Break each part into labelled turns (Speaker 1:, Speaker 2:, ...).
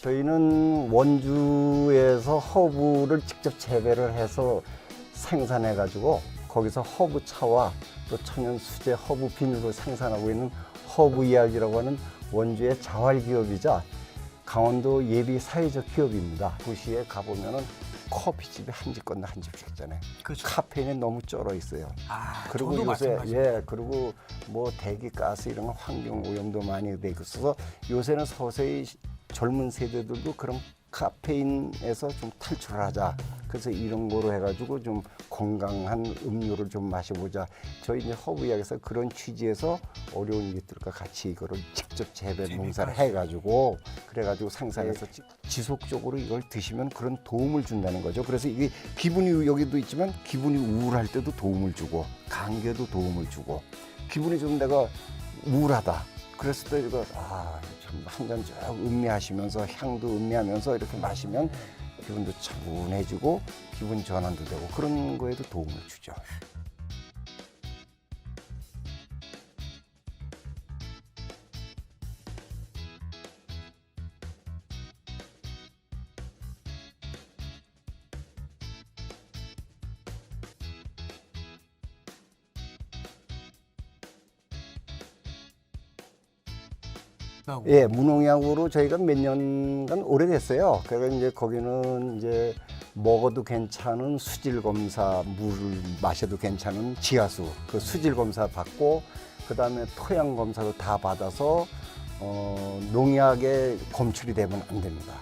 Speaker 1: 저희는 원주에서 허브를 직접 재배를 해서 생산해 가지고 거기서 허브 차와 또 천연 수제 허브 비누를 생산하고 있는 허브 이야기라고 하는 원주의 자활 기업이자 강원도 예비 사회적 기업입니다. 도시에 가보면은 커피집이 한 집 건너 한 집씩 있잖아요.
Speaker 2: 그렇죠.
Speaker 1: 카페인에 너무 쩔어 있어요.
Speaker 2: 아,
Speaker 1: 그리고 요새. 예 그리고 뭐 대기 가스 이런 거 환경 오염도 많이 되고 있어서 요새는 서서히 시- 젊은 세대들도 그런 카페인에서 좀 탈출을 하자. 그래서 이런 거로 해가지고 좀 건강한 음료를 좀 마셔보자. 저희 이제 허브 이야기에서 그런 취지에서 어려운 이것들과 같이 이거를 직접 재배 농사를 해가지고 그래가지고 생산해서 지- 지속적으로 이걸 드시면 그런 도움을 준다는 거죠. 그래서 이게 기분이 여기도 있지만 기분이 우울할 때도 도움을 주고 감기에도 도움을 주고 기분이 좀 내가 우울하다. 그랬을 때 이거 아참한잔 쭉 음미하시면서 향도 음미하면서 이렇게 마시면 기분도 차분해지고 기분 전환도 되고 그런 거에도 도움을 주죠.
Speaker 2: 하고.
Speaker 1: 예, 무농약으로 저희가 몇 년간 오래됐어요. 그래서 이제 거기는 이제 먹어도 괜찮은 수질 검사, 물을 마셔도 괜찮은 지하수, 그 수질 검사 받고 그 다음에 토양 검사도 다 받아서 어, 농약에 검출이 되면 안 됩니다.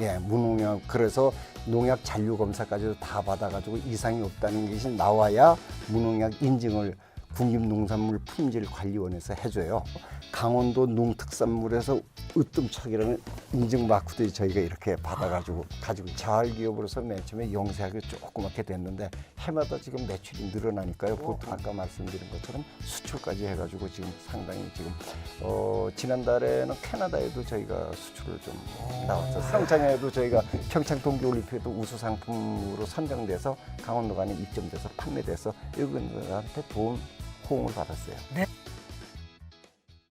Speaker 1: 예, 무농약 그래서 농약 잔류 검사까지도 다 받아가지고 이상이 없다는 것이 나와야 무농약 인증을 국립농산물 품질관리원에서 해줘요. 강원도 농특산물에서 으뜸척이라는 인증 마크도 저희가 이렇게 받아가지고 가지고 자활기업으로서 맨 처음에 영세하게 조그맣게 됐는데 해마다 지금 매출이 늘어나니까요. 보통 아까 말씀드린 것처럼 수출까지 해가지고 지금 상당히 지금 어, 지난달에는 캐나다에도 저희가 수출을 좀 나왔어요. 평창에도 저희가 평창 동계올림픽에도 우수 상품으로 선정돼서 강원도 간에 입점돼서 판매돼서 이분들한테 도움 호응을 받았어요.
Speaker 2: 네.